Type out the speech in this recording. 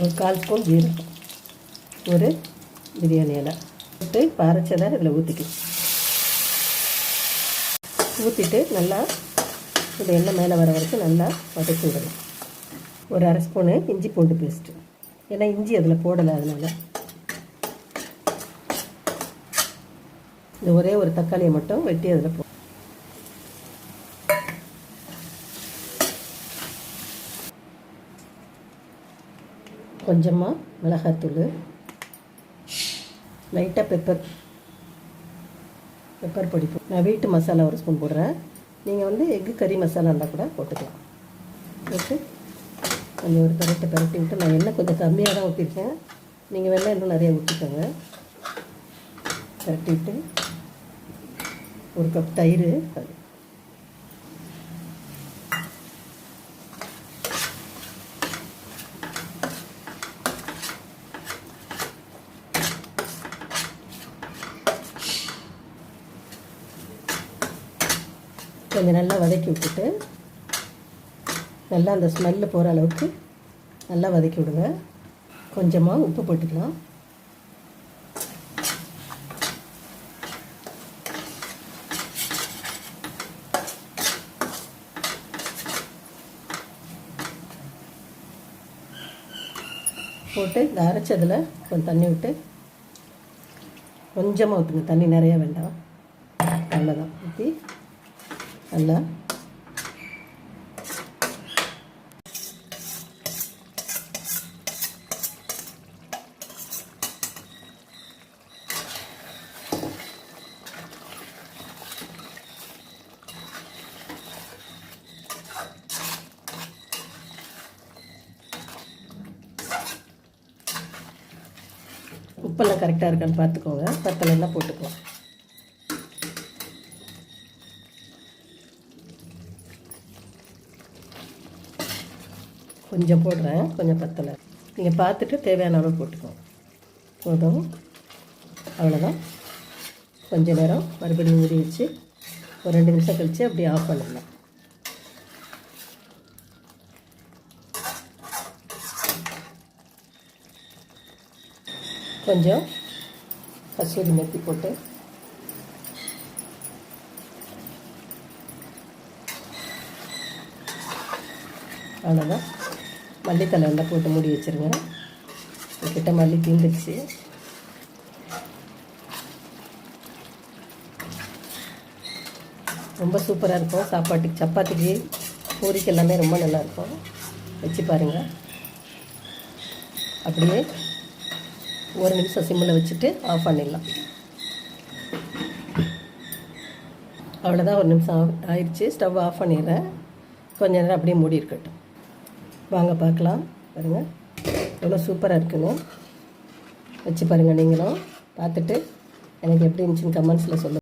ஒரு கால் ஸ்பூன் ஜீரகம் ஒரு பிரியாணி இலை. விட்டு பறைச்சதை அரைச்சதை இதில் ஊற்றிக்கணும் ஊற்றிட்டு நல்லா இது எண்ணெய் மேலே வர வரைக்கும் நல்லா வதக்கி விடணும். ஒரு அரை ஸ்பூனு இஞ்சி பூண்டு பேஸ்ட்டு. ஏன்னா இஞ்சி அதில் போடலை அதனால். இந்த ஒரே ஒரு தக்காளியை மட்டும் வெட்டி அதில் போ கொஞ்சமாக மிளகாத்தூள். லைட்டாக பெப்பர் பெப்பர் பொடி நான் வீட்டு மசாலா ஒரு ஸ்பூன் போடுறேன். நீங்கள் வந்து எக்கு கறி மசாலா இருந்தால் கூட போட்டுக்கலாம். போட்டு கொஞ்சம் ஒரு பரட்டை பரட்டி விட்டு நான் எண்ணெய் கொஞ்சம் கம்மியாக தான் ஊற்றிருக்கேன் நீங்கள் வெள்ளம் இன்னும் நிறைய ஊற்றிக்கோங்க பரட்டி விட்டு ஒரு கப் தயிர் கொஞ்சம் நல்லா வதக்கி விட்டுட்டு நல்லா அந்த ஸ்மெல்லு போகிற அளவுக்கு நல்லா வதக்கி விடுங்க. கொஞ்சமாக உப்பு போட்டுக்கலாம். போட்டு இந்த அரைச்சதில் கொஞ்சம் தண்ணி விட்டு கொஞ்சமாக ஊற்றுங்க தண்ணி நிறைய வேண்டாம். அவ்வளோதான் ஊற்றி நல்லா உப்பெல்லாம் கரெக்டாக இருக்கான்னு பார்த்துக்கோங்க பத்தலைன்னா போட்டுக்கலாம் கொஞ்சம் போடுறேன் கொஞ்சம் பத்தலை. நீங்கள் பார்த்துட்டு தேவையான அளவு போட்டுக்கோங்க. போதும். அவ்வளோதான் கொஞ்சம் நேரம் மறுபடியும் ஊறி வச்சு ஒரு ரெண்டு நிமிஷம் கழித்து அப்படியே ஆஃப் பண்ணிடலாம். கொஞ்சம் கசூரி மெத்தி போட்டு அவ்வளோதான் மல்லித்தலை எல்லாம் போட்டு மூடி வச்சுருங்க கிட்ட மல்லி தீந்துடுச்சு. ரொம்ப சூப்பராக இருக்கும். சாப்பாட்டுக்கு சப்பாத்திக்கு பூரிக்கு எல்லாமே ரொம்ப நல்லாயிருக்கும் வச்சு பாருங்கள் அப்படியே ஒரு நிமிஷம் சிம்மில் வச்சுட்டு ஆஃப் பண்ணிடலாம். அவ்வளோதான் ஒரு நிமிஷம் ஆஃப் ஆயிடுச்சு. ஸ்டவ் ஆஃப் பண்ணிடுறேன். கொஞ்ச நேரம் அப்படியே மூடி இருக்கட்டும். வாங்க பார்க்கலாம். பாருங்கள் எவ்வளோ சூப்பராக இருக்குன்னு. வச்சு பாருங்கள் நீங்களும் பார்த்துட்டு எனக்கு எப்படி இருந்துச்சுன்னு கமெண்ட்ஸில் சொல்லுங்கள்